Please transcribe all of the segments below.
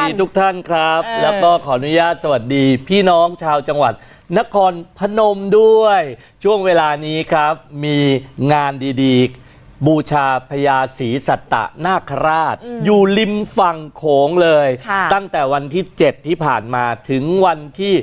ดีทุกท่านครับเออแล้วก็ขออนุญาตสวัสดีพี่น้องชาวจังหวัด นครพนมด้วย ช่วงเวลานี้ครับ มีงานดีๆ บูชาพญาศรีสัตตะนาคราช อยู่ริมฝั่งโขงเลยค่ะตั้งแต่วันที่ 7 ที่ผ่านมาถึงวันที่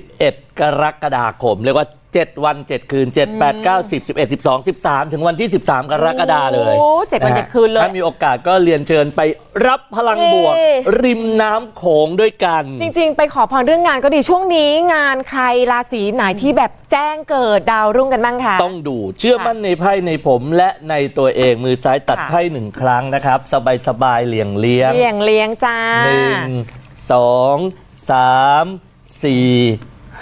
11 กรกฎาคมเรียกว่า 7 วัน 7 คืน 7 8 9 10 11 12 13 ถึงวันที่ 13 กรกฎาเลยโอ้เจ็ดวันะฮะเจ็ดคืนเลย ถ้ามีโอกาสก็เรียนเชิญไปรับพลังบวกนี่ริมน้ำโขงด้วยกัน จริง ๆ ไปขอพรเรื่องงานก็ดีช่วงนี้งานใครราศีไหนที่แบบแจ้งเกิดดาวรุ่งกันบ้างคะ ต้องดูเชื่อมั่นในไพ่ในผมและในตัวเองมือซ้ายตัดค่ะ ไพ่หนึ่งครั้งนะครับ สบายสบายๆเหลี่ยงเลี้ยง เลี้ยงเลี้ยงจ้า หนึ่งสองสามสี่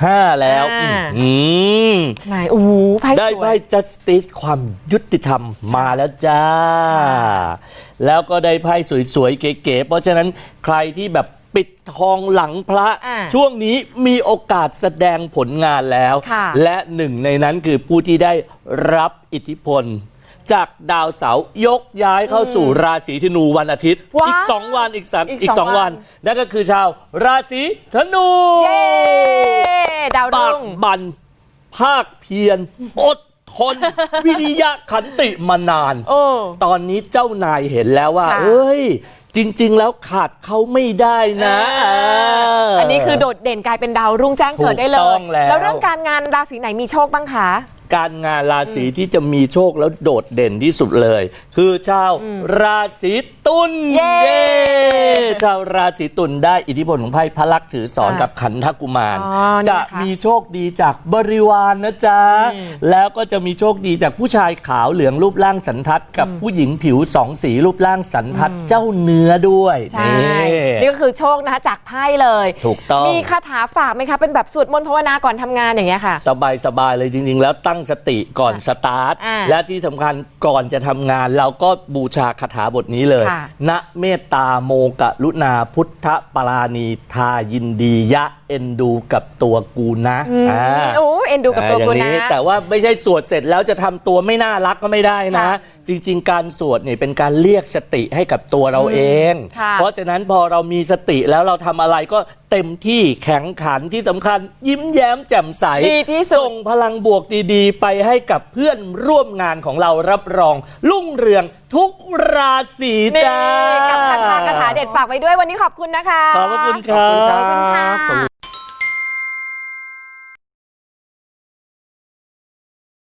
ห้าแล้วอ่า อืมไหนโอ้โหไพ่ได้สวไพ่ย justice ความยุติธรรมมาแล้วจ้า แล้วก็ได้ไพ่สวยๆ เก๋ๆ เพราะฉะนั้นใครที่แบบปิดทองหลังพระ อ่าช่วงนี้มีโอกาสแสดงผลงานแล้ว ค่ะ และหนึ่งในนั้นคือผู้ที่ได้รับอิทธิพล จากดาวเสาร์ยกย้ายเข้าสู่ราศีธนูวันอาทิตย์ ว้าวอีกสองวันอีกสามอีกอีกสสอองงวัวันนนั่นก็คือชาวราศีธนู เย้ ดาวปากรุ่งบันภาคเพียรอดทน วิริยะขันติมานาน โอ้ ตอนนี้เจ้านายเห็นแล้วว่า ค่ะ เอ้ย จริง ๆ แล้วขาดเขาไม่ได้นะอ่าเอันนี้คือโดดเด่นกลายเป็นดาวรุ่งแจ้งเกิดได้เลถูกต้ยองแล้ว เรื่องการงานราศีไหนมีโชคบ้างคะ การงานราศีที่จะมีโชคแล้วโดดเด่นที่สุดเลย คือชาวราศี ตุลเย้ชาวราศีตุลได้อิทธิพลของไพ่พระลักษณ์ถือสอนอ่ากับขันทกุมารอ๋อนี่จะค่ะมีโชคดีจากบริวารนนะจ๊ะ แล้วก็จะมีโชคดีจากผู้ชายขาวเหลืองรูปร่างสันทัด กับผู้หญิงผิวสองสีรูปร่างสันทัดเจ้าเนื้อด้วยใช่นี่นี่ก็คือโชคนะคะจากไพ่เลย ถูกต้อง มีคาถาฝากไหมคะ เป็นแบบสวดมนต์ภาวนาก่อนทำงานอย่างเงี้ยค่ะ สบายสบายๆเลยจริง ๆ แล้วตั้งสติก่อนสตาร์ทอ่าและที่สำคัญก่อนจะทำงานเราก็บูชาคาถาบทนี้เลยค่ะณเมตตาโมกะลุณาพุทธปราณีทายินดียะเอ็นดูกับตัวกูนะอ่าโอ้เอ็นดูกับตัวอ่ากูอย่างนะแต่ว่าไม่ใช่สวดเสร็จแล้วจะทำตัวไม่น่ารักก็ไม่ได้นะค่ะจริง ๆ การสวดเนี่ยเป็นการเรียกสติให้กับตัวเราเองค่ะเพราะฉะนั้นพอเรามีสติแล้วเราทำอะไรก็ เต็มที่แข็งขันที่สำคัญ ยิ้มแย้มแจ่มใส ดีที่สุด ส่งพลังบวกดีๆ ไปให้กับเพื่อนร่วมงานของเรารับรอง รุ่งเรืองทุกราศีนี่จ้ากับคาถาคาถาเด็ดฝากไว้ด้วยวันนี้ขอบคุณนะคะ ขอบพระคุณคขอบรัคุณคบรับขอบคุณค่ะ